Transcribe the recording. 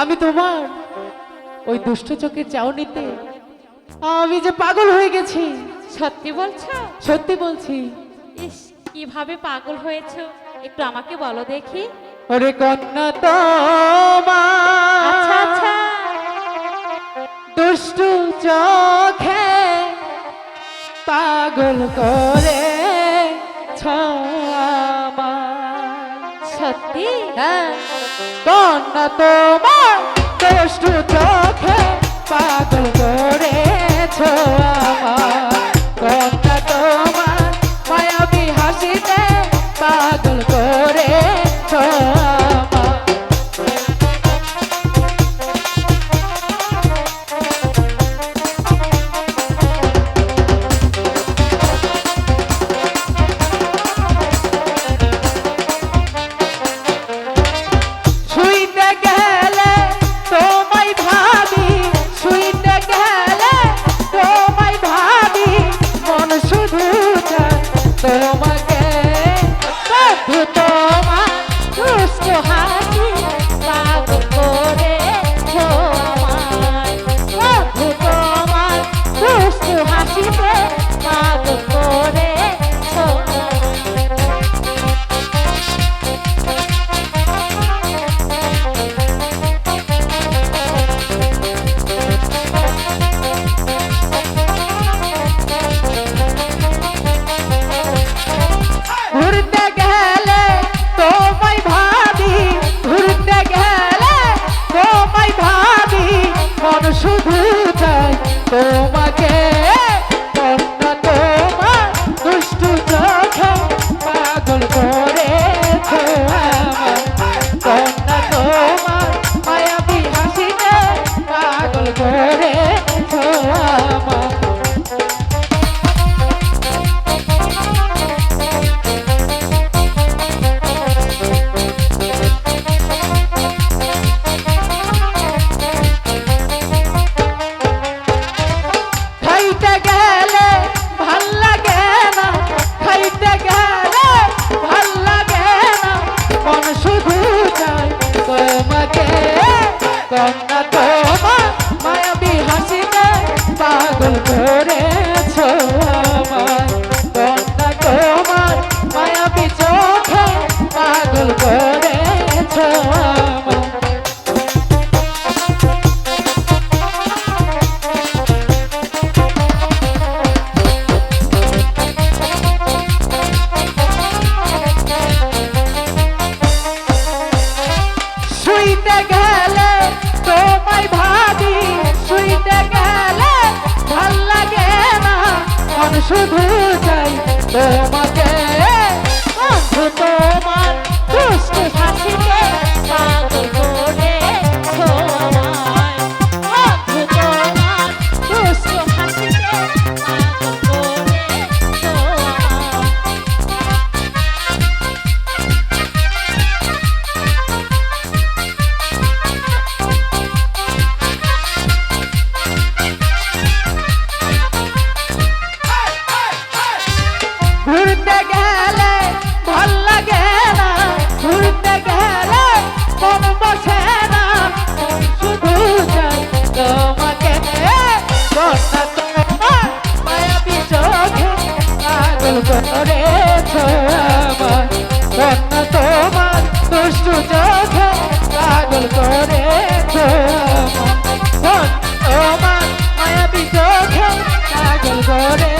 আমি তোমার ওই দুষ্ট চোখের চাউনিতে। আমি যে পাগল হয়ে গেছি। সত্যি বলছো? সত্যি বলছি। ইস কীভাবে পাগল হয়েছো? একটু আমাকে বলো দেখি। ওরে কন্যা আচ্ছা আচ্ছা। দুষ্টু চোখে পাগল করে সত্যি? হ্যাঁ। কন্যা তোমার দুষ্টু হাসি তোমার মায়াবী হাসিতে পাগল করেছ কন্যা তোমার মায়াবী হাসিতে পাগল করেছ Yeah. Oh man, I am so cold. I just don't.